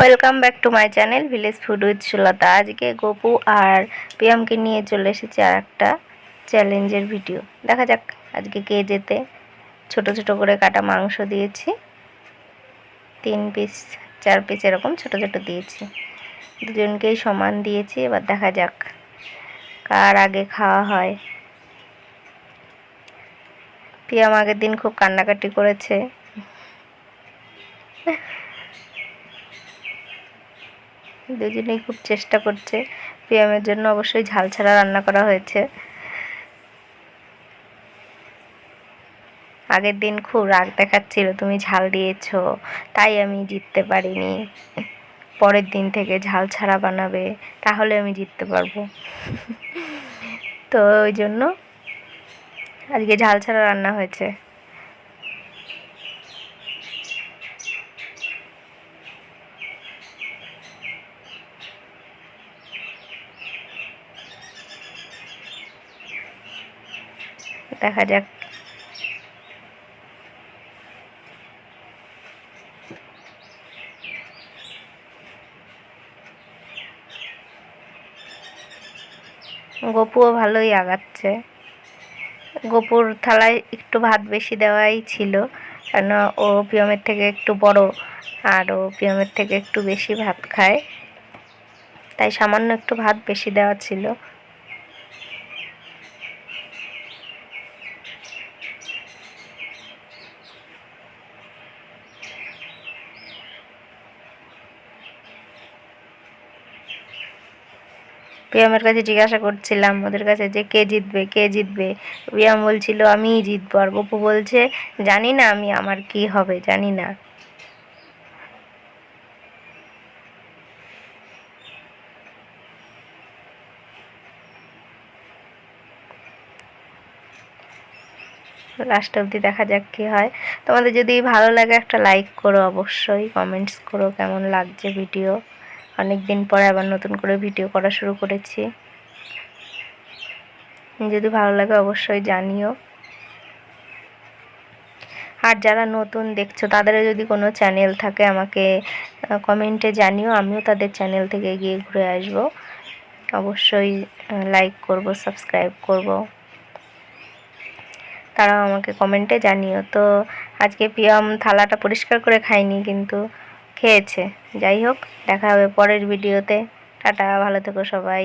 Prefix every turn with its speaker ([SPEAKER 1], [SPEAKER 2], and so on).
[SPEAKER 1] Welcome back to my channel village food with Sulata আজকে গপু আর পিয়ামকে নিয়ে চলে এসেছি আর একটা চ্যালেঞ্জের ভিডিও। দেখা যাক আজকে কে যেতে। ছোট ছোট করে কাটা মাংস দিয়েছি। তিন পিস চার পিস এরকম ছোট ছোট দিয়েছি। দুজনকেই সমান দিয়েছি, এবার দেখা যাক কার আগে খাওয়া হয়। পিয়াম আগের দিন খুব কান্নাকাটি করেছে। দুজনেই খুব চেষ্টা করছে। পিয়ামের জন্য অবশ্যই ঝাল ছাড়া রান্না করা হয়েছে। আগের দিন খুব রাগ দেখাচ্ছিল, তুমি ঝাল দিয়েছ, তাই আমি জিততে পারিনি। পরের দিন থেকে ঝাল ছাড়া বানাবে, তাহলে আমি জিততে পারব। তো ওই জন্য আজকে ঝাল ছাড়া রান্না হয়েছে। দেখা যাক। গপুও ভালোই আগাচ্ছে। গপুর থালায় একটু ভাত বেশি দেওয়াই ছিল, কেন ও পিয়মের থেকে একটু বড়, আর ও পিয়মের থেকে একটু বেশি ভাত খায়। তাই সামান্য একটু ভাত বেশি দেওয়া ছিল। পিয়ামের কাছে জিজ্ঞাসা করছিলাম, ওদের কাছে যে কে জিতবে কে জিতবে? পিয়াম বলছিল, আমিই জিতবো। আর গপু বলছে, জানি না আমি আমার কি হবে, জানি না। লাস্ট অবধি দেখা যাক কি হয়। তোমাদের যদি ভালো লাগে একটা লাইক করো অবশ্যই কমেন্টস করো কেমন লাগছে ভিডিও অনেক দিন পরে আবার নতুন করে ভিডিও করা শুরু করেছি। যদি ভালো লাগে অবশ্যই জানিও। আর যারা নতুন দেখছ, তাদেরও যদি কোনো চ্যানেল থাকে, আমাকে কমেন্টে জানিও, আমিও তাদের চ্যানেল থেকে গিয়ে ঘুরে আসব। অবশ্যই লাইক করব সাবস্ক্রাইব করব। তারাও আমাকে কমেন্টে জানিও। তো আজকে পিয়াম থালাটা পরিষ্কার করে খাইনি কিন্তু। খেয়েছে। যাই হোক দেখা হবে পরের ভিডিওতে। টাটা ভালো থেকো সবাই।